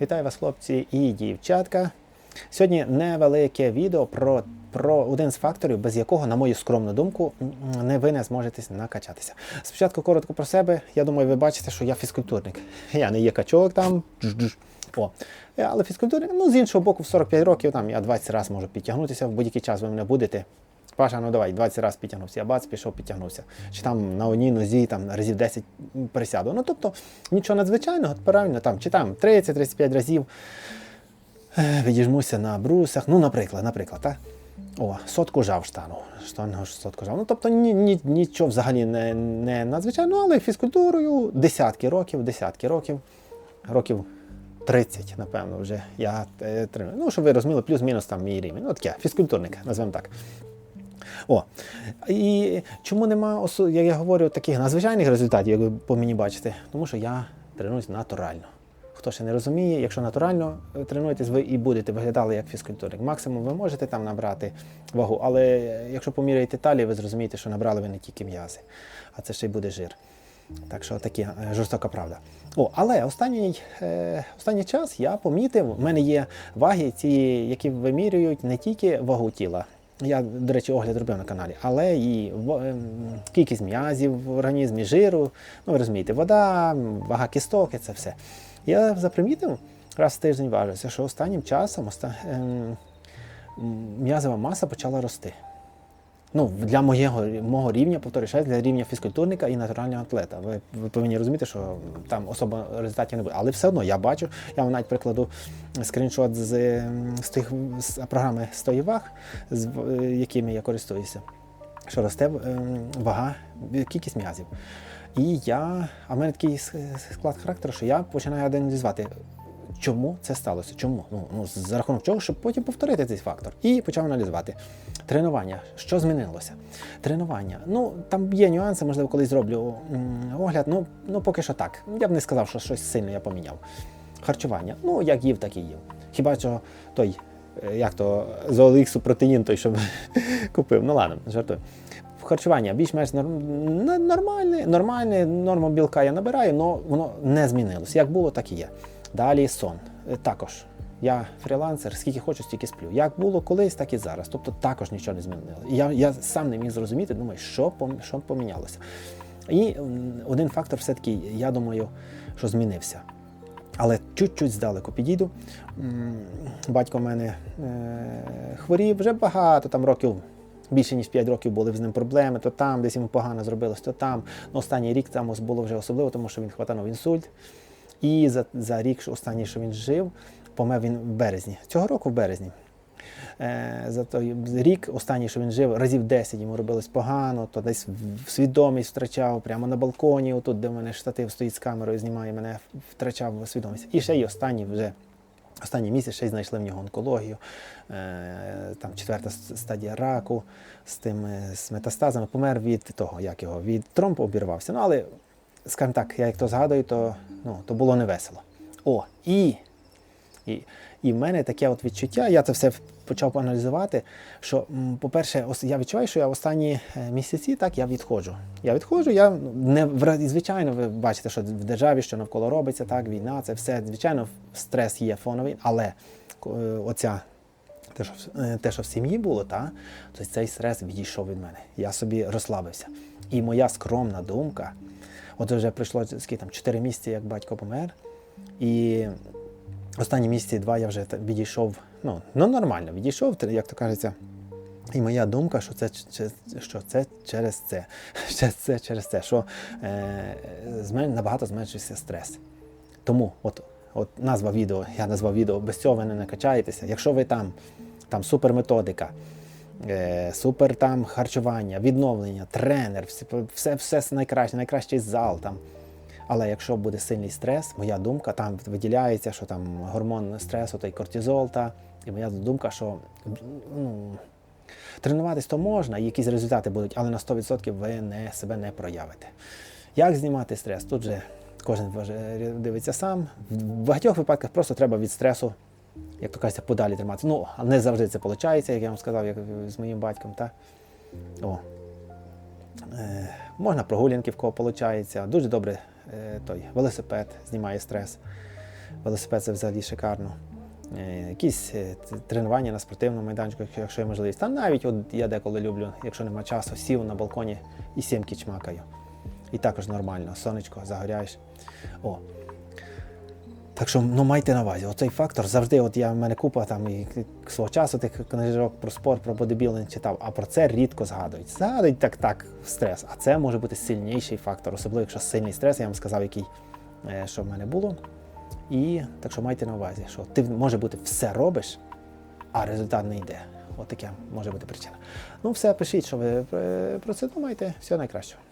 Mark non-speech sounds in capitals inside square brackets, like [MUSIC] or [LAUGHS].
Вітаю вас, хлопці і дівчатка. Сьогодні невелике відео про, про один з факторів, без якого, на мою скромну думку, не ви не зможете накачатися. Спочатку коротко про себе. Я думаю, ви бачите, що я фізкультурник. Я не є качок там. О. Але фізкультурник, ну з іншого боку, в 45 років там я 20 разів можу підтягнутися, в будь-який час ви мене будете. Паша, ну давай, 20 разів підтягнувся, я бац, пішов, підтягнувся. Чи там на одній нозі там разів 10 присяду. Ну тобто нічого надзвичайного, правильно, там, чи там 30-35 разів е, відіжмуся на брусах. Ну, наприклад, наприклад, так? О, сотку жав штангу. Штангу сотку жав. Ну, тобто ні, ні, нічого взагалі не, не надзвичайного, але фізкультурою десятки років, десятки років, років 30, напевно, вже я е, треную. Ну, щоб ви розуміли, плюс-мінус там мій рівень. Ну, таке, фізкультурник, назвемо так. О, і чому нема, як я говорю, таких надзвичайних результатів, як ви по мені бачите? Тому що я тренуюсь натурально. Хто ще не розуміє, якщо натурально е, тренуєтесь, ви і будете виглядали як фізкультурник. Максимум ви можете там набрати вагу, але якщо поміряєте талію, ви зрозумієте, що набрали ви не тільки м'язи, а це ще й буде жир. Так що таке е, жорстока правда. О, але останній, е, останній час я помітив, в мене є ваги, ці, які вимірюють не тільки вагу тіла. Я, до речі, огляд робив на каналі, але і ем, кількість м'язів в організмі, жиру. Ну, ви розумієте, вода, вага кісток і це все. Я запримітив, раз в тиждень важився, що останнім часом оста- ем, м'язова маса почала рости. Ну, для моєго, мого рівня, повторюю, для рівня фізкультурника і натурального атлета. Ви, ви повинні розуміти, що там особо результатів не буде. Але все одно я бачу, я вам навіть прикладу скріншот з, ем, з, тих, з програми «Стоїваг», з е, якими я користуюся, що росте ем, вага, кількість м'язів. І я, а в мене такий склад характеру, що я починаю аналізувати, чому це сталося. Чому? Ну, ну, за рахунок чого, щоб потім повторити цей фактор. І почав аналізувати. Тренування. Що змінилося? Тренування. Ну, там є нюанси, можливо, колись зроблю огляд. Ну, ну, поки що так. Я б не сказав, що щось сильно я поміняв. Харчування. Ну, як їв, так і їв. Хіба що той, е, як то, з протеїн той, щоб [LAUGHS] купив. Ну ладно, жартую. Харчування більш-менш нормальне, нормальне, норму білка я набираю, але воно не змінилось. Як було, так і є. Далі сон. Е, Також я фрілансер, скільки хочу, стільки сплю. Як було колись, так і зараз. Тобто також нічого не змінило. Я, я сам не міг зрозуміти, думаю, що, що помінялося. І один фактор все-таки, я думаю, що змінився. Але чуть-чуть здалеку підійду. Батько в мене е, хворів вже багато там років. Більше ніж 5 років були з ним проблеми, то там десь йому погано зробилось, то там. Ну, останній рік там було вже особливо, тому що він хватанув інсульт. І за, за рік, останній, що він жив, помер він в березні. Цього року в березні. Е, за той рік, останній, що він жив, разів 10 йому робилось погано, то десь свідомість втрачав прямо на балконі, отут, де в мене штатив стоїть з камерою, знімає мене, втрачав свідомість. І ще й останній вже. Останній місяць ще й знайшли в нього онкологію, е, там четверта стадія раку з тими з метастазами. Помер від того, як його, від тромбу обірвався. Ну, але, скажімо так, я як то згадую, то, ну, то було невесело. О, і, і, і в мене таке от відчуття, я це все почав аналізувати, що, по-перше, я відчуваю, що я останні е, місяці так я відходжу. Я відходжу, я ну, не звичайно, ви бачите, що в державі, що навколо робиться, так, війна, це все. Звичайно, стрес є фоновий, але е, оця те, що, в- е, те, що в сім'ї було, та, то цей стрес відійшов від мене. Я собі розслабився. І моя скромна думка, от вже пройшло скільки там 4 місяці, як батько помер, і останні місяці два я вже відійшов, ну, ну нормально, відійшов, як то кажеться. І моя думка, що це, що це через це, [LAUGHS] Ще це через це, що е, змен- набагато зменшився стрес. Тому от, от назва відео, я назвав відео, без цього ви не накачаєтеся. Якщо ви там, там суперметодика, супер там харчування, відновлення, тренер, все, все, найкраще, найкращий зал там. Але якщо буде сильний стрес, моя думка, там виділяється, що там гормон стресу, той кортизол, та, і моя думка, що ну, тренуватись то можна, і якісь результати будуть, але на 100% ви не, себе не проявите. Як знімати стрес? Тут же кожен дивиться сам. В багатьох випадках просто треба від стресу, як то кажеться, подалі триматися. Ну, не завжди це виходить, як я вам сказав, як з моїм батьком. Та? О. Е, можна прогулянки, в кого виходить. Дуже добре е, той велосипед знімає стрес. велосипед це взагалі шикарно. Е, Якісь е, тренування на спортивному майданчику, якщо є можливість. Та навіть от я деколи люблю, якщо нема часу, сів на балконі і сімки чмакаю. І також нормально, сонечко, загоряєш. О. Так що ну, майте на увазі, оцей фактор завжди, от я в мене купа там і свого часу тих книжок про спорт, про бодибілдинг читав, а про це рідко згадують. Згадують так, так, стрес. А це може бути сильніший фактор, особливо якщо сильний стрес, я вам сказав, який е, що в мене було. І так що майте на увазі, що ти може бути все робиш, а результат не йде. От таке може бути причина. Ну, все, пишіть, що ви е, про це думаєте. Всього найкращого.